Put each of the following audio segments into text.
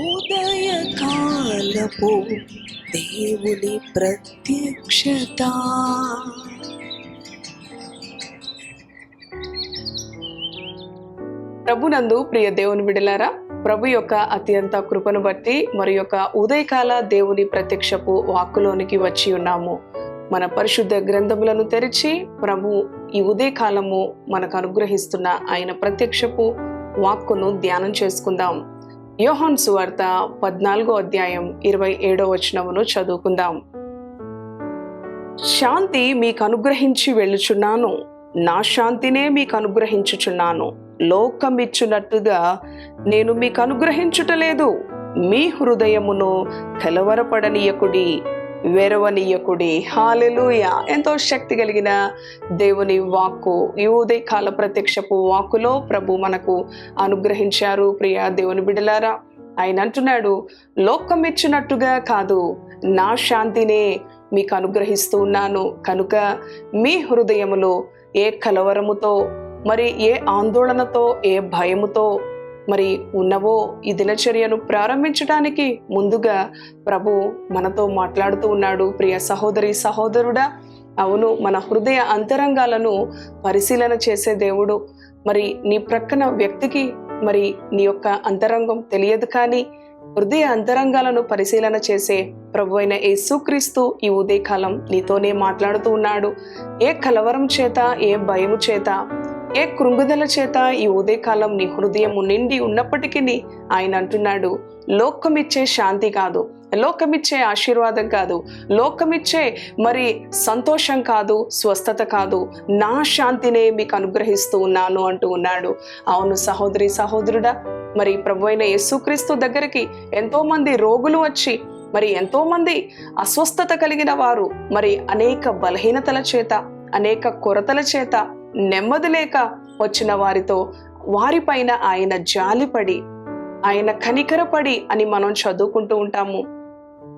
ఉదయకాలపు దేవుని ప్రత్యక్షత. ప్రభునందు ప్రియ దేవుని విడలారా ప్రభు యొక్క అత్యంత కృపను బట్టి మరి యొక్క ఉదయకాల దేవుని ప్రత్యక్షపు వాక్కులోనికి వచ్చి ఉన్నాము. మన పరిశుద్ధ గ్రంథములను తెరిచి ప్రభు ఈ ఉదయకాలము మనకు అనుగ్రహిస్తున్న ఆయన ప్రత్యక్షపు వాక్కును ధ్యానం చేసుకుందాం. యోహాన్ సువార్త పద్నాలుగో అధ్యాయం ఇరవై ఏడో వచనమును చదువుకుందాం. శాంతి మీకు అనుగ్రహించి వెళ్ళుచున్నాను. నా శాంతినే మీకు అనుగ్రహించుచున్నాను లోకమిచ్చునట్టుగా నేను మీకు అనుగ్రహించుటలేదు మీ హృదయమును కలవరపడనీయకుడి వెరవనీయకుడి హాలెలూయ ఎంతో శక్తి కలిగిన దేవుని వాక్కు ఈ ఉదయకాల ప్రత్యక్షపు వాక్కులో ప్రభు మనకు అనుగ్రహించారు. ప్రియ దేవుని బిడలారా ఆయన అంటున్నాడు లోకం ఇచ్చినట్టుగా కాదు. నా శాంతినే మీకు అనుగ్రహిస్తూ ఉన్నాను. కనుక మీ హృదయములో ఏ కలవరముతో మరి ఏ ఆందోళనతో ఏ భయముతో మరి ఉన్నవో ఈ దినచర్యను ప్రారంభించడానికి ముందుగా ప్రభు మనతో మాట్లాడుతూ ఉన్నాడు. ప్రియ సహోదరి సహోదరుడా అవును మన హృదయ అంతరంగాలను పరిశీలన చేసే దేవుడు. మరి నీ ప్రక్కన వ్యక్తికి మరి నీ యొక్క అంతరంగం తెలియదు కానీ హృదయ అంతరంగాలను పరిశీలన చేసే ప్రభు అయిన యేసుక్రీస్తు ఈ ఉదయకాలం నీతోనే మాట్లాడుతూ ఉన్నాడు. ఏ కలవరం చేత ఏ భయము చేత ఏ కృంగుదల చేత ఈ ఉదయకాలం నీ హృదయం నిండి ఉన్నప్పటికీ ఆయన అంటున్నాడు లోకమిచ్చే శాంతి కాదు లోకమిచ్చే ఆశీర్వాదం కాదు లోకమిచ్చే మరి సంతోషం కాదు స్వస్థత కాదు నా శాంతినే మీకు అనుగ్రహిస్తూ ఉన్నాను అంటూ ఉన్నాడు. అవును సహోదరి సహోదరుడా మరి ప్రభు అయిన యేసుక్రీస్తు దగ్గరికి ఎంతోమంది రోగులు వచ్చి మరి ఎంతోమంది అస్వస్థత కలిగిన వారు మరి అనేక బలహీనతల చేత అనేక కొరతల చేత నెమ్మది లేక వచ్చిన వారితో వారిపైన ఆయన జాలిపడి ఆయన కనికరపడి అని మనం చదువుకుంటూ ఉంటాము.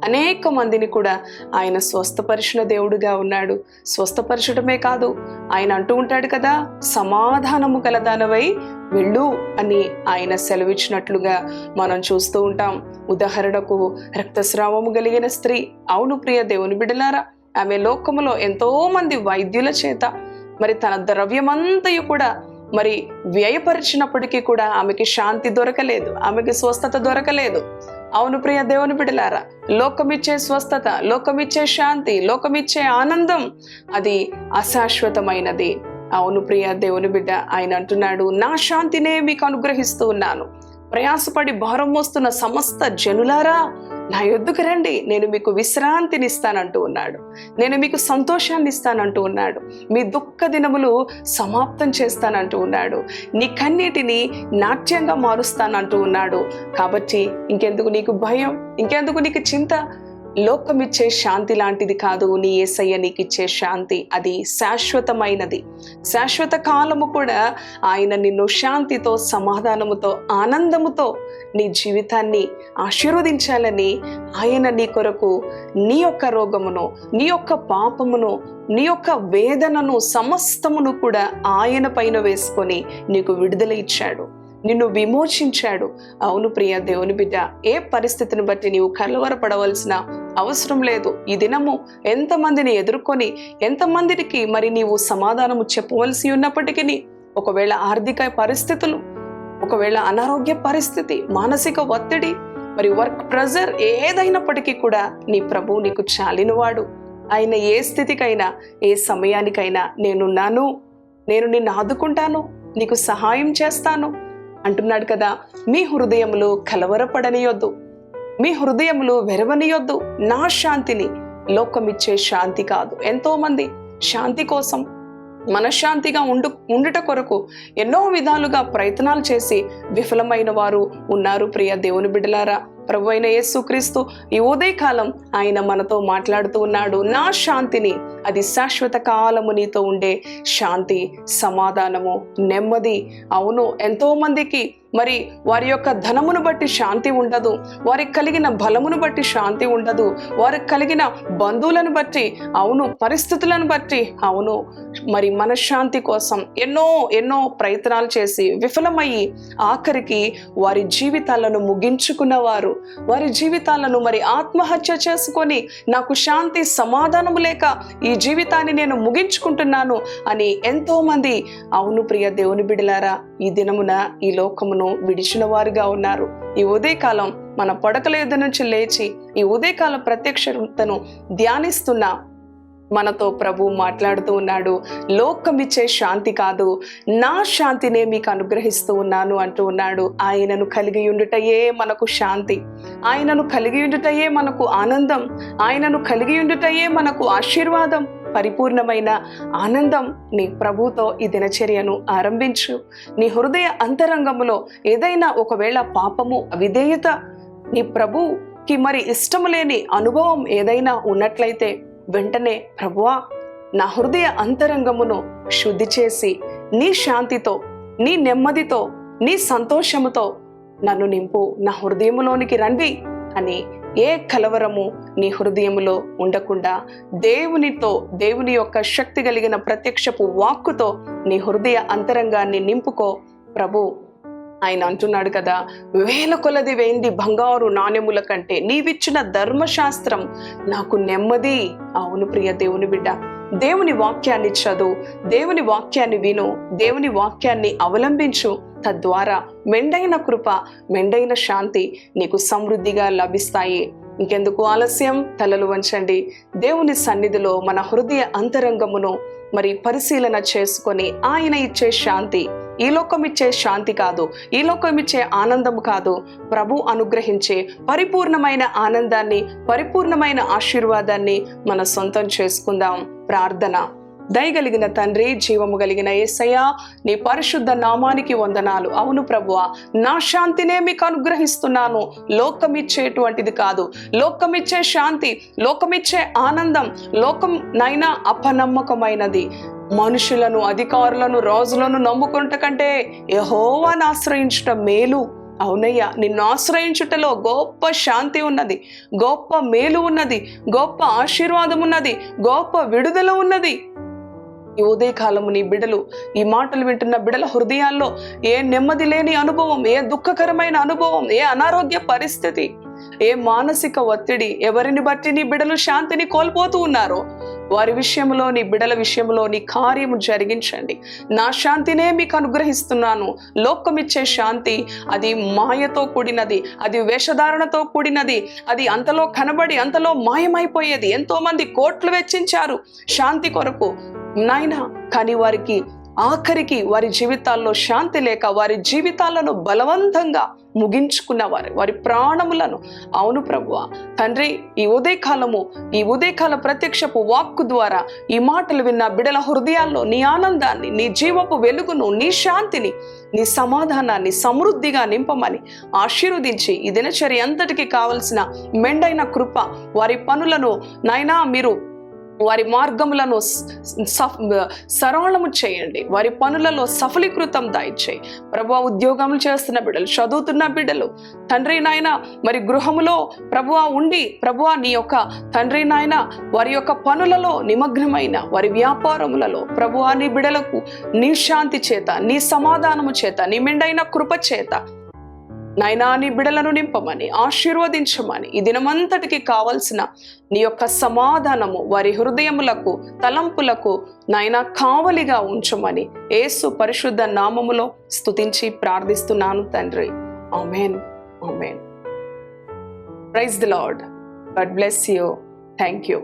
అనేక మందిని కూడా ఆయన స్వస్థపరిచిన దేవుడుగా ఉన్నాడు. స్వస్థపరచడమే కాదు ఆయన అంటూ ఉంటాడు కదా సమాధానము కలదానవై వెళ్ళు అని ఆయన సెలవిచ్చినట్లుగా మనం చూస్తూ ఉంటాం. ఉదాహరణకు రక్తస్రావము కలిగిన స్త్రీ. అవును ప్రియ దేవుని బిడలారా ఆమె లోకములో ఎంతోమంది వైద్యుల చేత మరి తన ద్రవ్యమంతయు కూడా మరి వ్యయపరిచినప్పటికీ కూడా ఆమెకి శాంతి దొరకలేదు ఆమెకి స్వస్థత దొరకలేదు. అవును ప్రియ దేవుని బిడలారా లోకమిచ్చే స్వస్థత లోకమిచ్చే శాంతి లోకమిచ్చే ఆనందం అది అశాశ్వతమైనది. అవును ప్రియ దేవుని బిడ్డ ఆయన అంటున్నాడు నా శాంతినే మీకు అనుగ్రహిస్తూ ఉన్నాను. ప్రయాసపడి భారం మోస్తున్న సమస్త జనులారా నా యొద్దకు రండి. నేను మీకు విశ్రాంతిని ఇస్తానంటూ ఉన్నాడు. నేను మీకు సంతోషాన్ని ఇస్తానంటూ ఉన్నాడు. మీ దుఃఖ దినములు సమాప్తం చేస్తానంటూ ఉన్నాడు. నీ కన్నీటిని నాట్యంగా మారుస్తానంటూ ఉన్నాడు. కాబట్టి ఇంకెందుకు నీకు భయం? ఇంకెందుకు నీకు చింత? లోకమిచ్చే శాంతి లాంటిది కాదు నీ ఏసయ్య నీకు ఇచ్చే శాంతి. అది శాశ్వతమైనది. శాశ్వత కాలము కూడా ఆయన నిన్ను శాంతితో సమాధానముతో ఆనందముతో నీ జీవితాన్ని ఆశీర్వదించాలని ఆయన నీ కొరకు నీ యొక్క రోగమును నీ యొక్క పాపమును నీ యొక్క వేదనను సమస్తమును కూడా ఆయన పైన వేసుకొని నీకు విడుదల ఇచ్చాడు. నిన్ను విమోచించాడు. అవును ప్రియ దేవుని బిడ్డ ఏ పరిస్థితిని బట్టి నీవు కలవరపడవలసిన అవసరం లేదు. ఈ దినము ఎంతమందిని ఎదుర్కొని ఎంతమందికి మరి నీవు సమాధానము చెప్పవలసి ఉన్నప్పటికీ ఒకవేళ ఆర్థిక పరిస్థితులు ఒకవేళ అనారోగ్య పరిస్థితి మానసిక ఒత్తిడి మరి వర్క్ ప్రెజర్ ఏదైనప్పటికీ కూడా నీ ప్రభు నీకు చాలినవాడు. ఆయన ఏ స్థితికైనా ఏ సమయానికైనా నేనున్నాను నేను నిన్ను ఆదుకుంటాను నీకు సహాయం చేస్తాను. అంటున్నాడు కదా మీ హృదయములు కలవరపడనియొద్దు. మీ హృదయములు వెరవనియొద్దు. నా శాంతిని లోకమిచ్చే శాంతి కాదు. ఎంతో మంది శాంతి కోసం మనశ్శాంతిగా ఉండు ఉండుట కొరకు ఎన్నో విధాలుగా ప్రయత్నాలు చేసి విఫలమైన వారు ఉన్నారు ప్రియ దేవుని బిడ్డలారా. ప్రభు అయిన యేసుక్రీస్తు ఈ ఉదయకాలం ఆయన మనతో మాట్లాడుతూ ఉన్నాడు నా శాంతిని అది శాశ్వత కాలము నీతో ఉండే శాంతి సమాధానము నెమ్మది. అవును ఎంతోమందికి మరి వారి యొక్క ధనమును బట్టి శాంతి ఉండదు వారికి కలిగిన బలమును బట్టి శాంతి ఉండదు వారికి కలిగిన బంధువులను బట్టి అవును పరిస్థితులను బట్టి అవును. మరి మనశ్శాంతి కోసం ఎన్నో ఎన్నో ప్రయత్నాలు చేసి విఫలమయ్యి ఆఖరికి వారి జీవితాలను ముగించుకున్నవారు. వారి జీవితాలను మరి ఆత్మహత్య చేసుకొని నాకు శాంతి సమాధానము లేక ఈ జీవితాన్ని నేను ముగించుకుంటున్నాను అని ఎంతో మంది అవును ప్రియ దేవుని బిడలారా ఈ దినమున ఈ లోకమున విడిచిన వారుగా ఉన్నారు. ఈ ఉదయకాలం మన పడకల యుద్ధ నుంచి లేచి ఈ ఉదయకాల ప్రత్యక్షతను ధ్యానిస్తున్న మనతో ప్రభు మాట్లాడుతూ ఉన్నాడు. లోకమిచ్చే శాంతి కాదు. నా శాంతినే మీకు అనుగ్రహిస్తూ ఉన్నాను అంటూ ఉన్నాడు. ఆయనను కలిగి ఉండుటయే మనకు శాంతి. ఆయనను కలిగి ఉండుటయే మనకు ఆనందం. ఆయనను కలిగి ఉండుటయే మనకు ఆశీర్వాదం. పరిపూర్ణమైన ఆనందం నీ ప్రభుతో ఈ దినచర్యను ఆరంభించు. నీ హృదయ అంతరంగములో ఏదైనా ఒకవేళ పాపము అవిధేయత నీ ప్రభుకి మరి ఇష్టము లేని అనుభవం ఏదైనా ఉన్నట్లయితే వెంటనే ప్రభువా నా హృదయ అంతరంగమును శుద్ధి చేసి నీ శాంతితో నీ నెమ్మదితో నీ సంతోషముతో నన్ను నింపు నా హృదయములోనికి రండి అని ఏ కలవరము నీ హృదయములో ఉండకుండా దేవునితో దేవుని యొక్క శక్తి కలిగిన ప్రత్యక్షపు వాక్కుతో నీ హృదయ అంతరంగాన్ని నింపుకో. ప్రభు ఆయన అంటున్నాడు కదా వేల కొలది వేయింది బంగారు నాణ్యముల కంటే నీవిచ్చిన ధర్మశాస్త్రం నాకు నెమ్మది. అవును ప్రియ దేవుని బిడ్డ దేవుని వాక్యాన్ని చదువు దేవుని వాక్యాన్ని విను దేవుని వాక్యాన్ని అవలంబించు. తద్వారా మెండైన కృప మెండైన శాంతి నీకు సమృద్ధిగా లభిస్తాయి. ఇంకెందుకు ఆలస్యం? తలలు వంచండి. దేవుని సన్నిధిలో మన హృదయ అంతరంగమును మరి పరిశీలన చేసుకొని ఆయన ఇచ్చే శాంతి ఈ లోకం ఇచ్చే శాంతి కాదు ఈ లోకం ఇచ్చే ఆనందం కాదు. ప్రభు అనుగ్రహించే పరిపూర్ణమైన ఆనందాన్ని పరిపూర్ణమైన ఆశీర్వాదాన్ని మన సొంతం చేసుకుందాం. ప్రార్థన. దయగలిగిన తండ్రి జీవము కలిగిన ఏసయ్య నీ పరిశుద్ధ నామానికి వందనాలు. అవును ప్రభువా నా శాంతినే మీకు అనుగ్రహిస్తున్నాను. లోకమిచ్చేటువంటిది కాదు. లోకమిచ్చే శాంతి లోకమిచ్చే ఆనందం లోకం నైనా అపనమ్మకమైనది. మనుషులను అధికారులను రాజులను నమ్ముకుంట కంటే యహోవాను ఆశ్రయించటం మేలు. అవునయ్యా నిన్ను ఆశ్రయించుటలో గొప్ప శాంతి ఉన్నది గొప్ప మేలు ఉన్నది గొప్ప ఆశీర్వాదం ఉన్నది గొప్ప విడుదల ఉన్నది. ఈ ఉదయకాలము నీ బిడలు ఈ మాటలు వింటున్న బిడల హృదయాల్లో ఏ నెమ్మది లేని అనుభవం ఏ దుఃఖకరమైన అనుభవం ఏ అనారోగ్య పరిస్థితి ఏ మానసిక ఒత్తిడి ఎవరిని బట్టి నీ బిడలు శాంతిని కోల్పోతూ ఉన్నారో వారి విషయంలో నీ బిడల విషయంలో నీ కార్యము జరిగించండి. నా శాంతినే మీకు అనుగ్రహిస్తున్నాను. లోకమిచ్చే శాంతి అది మాయతో కూడినది అది వేషధారణతో కూడినది అది అంతలో కనబడి అంతలో మాయమైపోయేది. ఎంతో మంది కోట్లు వెచ్చించారు. శాంతి కొరకు నాయనా కానీ వారికి ఆఖరికి వారి జీవితాల్లో శాంతి లేక వారి జీవితాలను బలవంతంగా ముగించుకున్నవారు వారి ప్రాణములను. అవును ప్రభువ తండ్రి ఈ ఉదయకాలము ఈ ఉదయకాల ప్రత్యక్షపు వాక్కు ద్వారా ఈ మాటలు విన్న బిడల హృదయాల్లో నీ ఆనందాన్ని నీ జీవపు వెలుగును నీ శాంతిని నీ సమాధానాన్ని సమృద్ధిగా నింపమని ఆశీర్వదించి ఈ దినచర్య అంతటికి కావలసిన మెండైన కృప వారి పనులను నాయనా మీరు వారి మార్గములను సరళము చేయండి. వారి పనులలో సఫలీకృతం దాయిచ్చేయి. ప్రభు ఉద్యోగములు చేస్తున్న బిడ్డలు చదువుతున్న బిడ్డలు తండ్రి నాయన మరి గృహములో ప్రభువ ఉండి ప్రభువా నీ యొక్క తండ్రి నాయన వారి యొక్క పనులలో నిమగ్నమైన వారి వ్యాపారములలో ప్రభువా నీ బిడలకు నీ శాంతి చేత నీ సమాధానము చేత నీ మెండైన కృప చేత నైనా నీ బిడలను నింపమని ఆశీర్వదించమని ఈ దినమంతటికి కావలసిన నీ యొక్క సమాధానము వారి హృదయములకు తలంపులకు నైనా కావలిగా ఉంచమని ఏసు పరిశుద్ధ నామములో స్తుతించి ప్రార్థిస్తున్నాను తండ్రి. Amen. Amen. Praise the lord. God bless you. Thank you